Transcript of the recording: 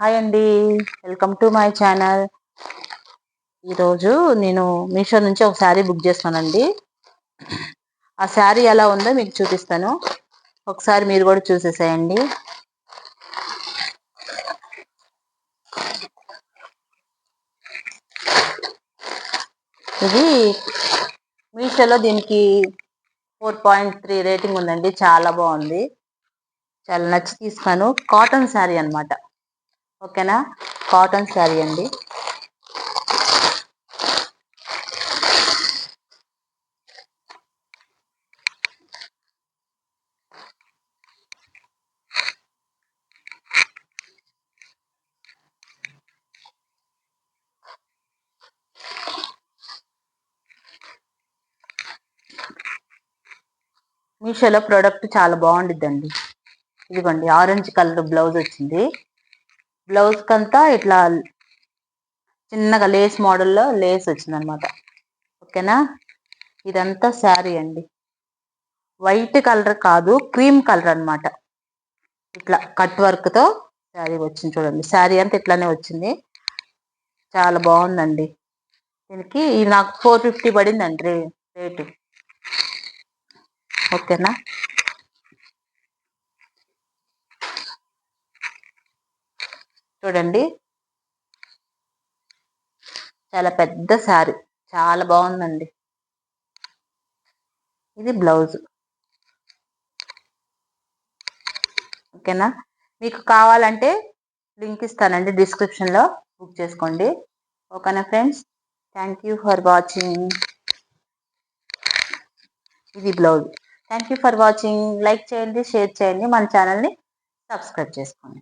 Hi అండి welcome to my channel ఈరోజు నేను మీషో నుంచి ఒక శారీ బుక్ చేస్తానండి ఆ శారీ ఎలా ఉందో మీకు చూపిస్తాను. ఒకసారి మీరు కూడా చూసేసేయండి. ఇది మీషోలో దీనికి ఫోర్ పాయింట్ త్రీ రేటింగ్ ఉందండి. చాలా బాగుంది. చాలా నచ్చి తీసుకున్నాను కాటన్ శారీ అనమాట ఓకేనా? కాటన్ శారీ అండి. మీషోలో ప్రోడక్ట్ చాలా బాగుండిద్దండి. ఇదిగోండి ఆరెంజ్ కలర్ బ్లౌజ్ వచ్చింది. బ్లౌజ్ కంతా ఇట్లా చిన్నగా లేస్ మోడల్లో లేస్ వచ్చింది అనమాట ఓకేనా? ఇదంతా శారీ అండి. వైట్ కలర్ కాదు క్రీమ్ కలర్ అనమాట ఇట్లా కట్ వర్క్తో శారీ వచ్చింది చూడండి. శారీ అంతా ఇట్లానే వచ్చింది. చాలా బాగుందండి. దీనికి నాకు ఫోర్ ఫిఫ్టీ పడిందండి రేటు. ఓకేనా? చూడండి. చాలా పెద్ద శారీ. చాలా బాగుందండి. ఇది బ్లౌజ్. ఓకేనా? మీకు కావాలంటే లింక్ ఇస్తానండి డిస్క్రిప్షన్లో బుక్ చేసుకోండి. ఓకేనా friends? Thank you for watching. ఇది blouse. Thank you for watching. Like చేయండి షేర్ చేయండి. మన ఛానల్ని సబ్స్క్రైబ్ చేసుకోండి.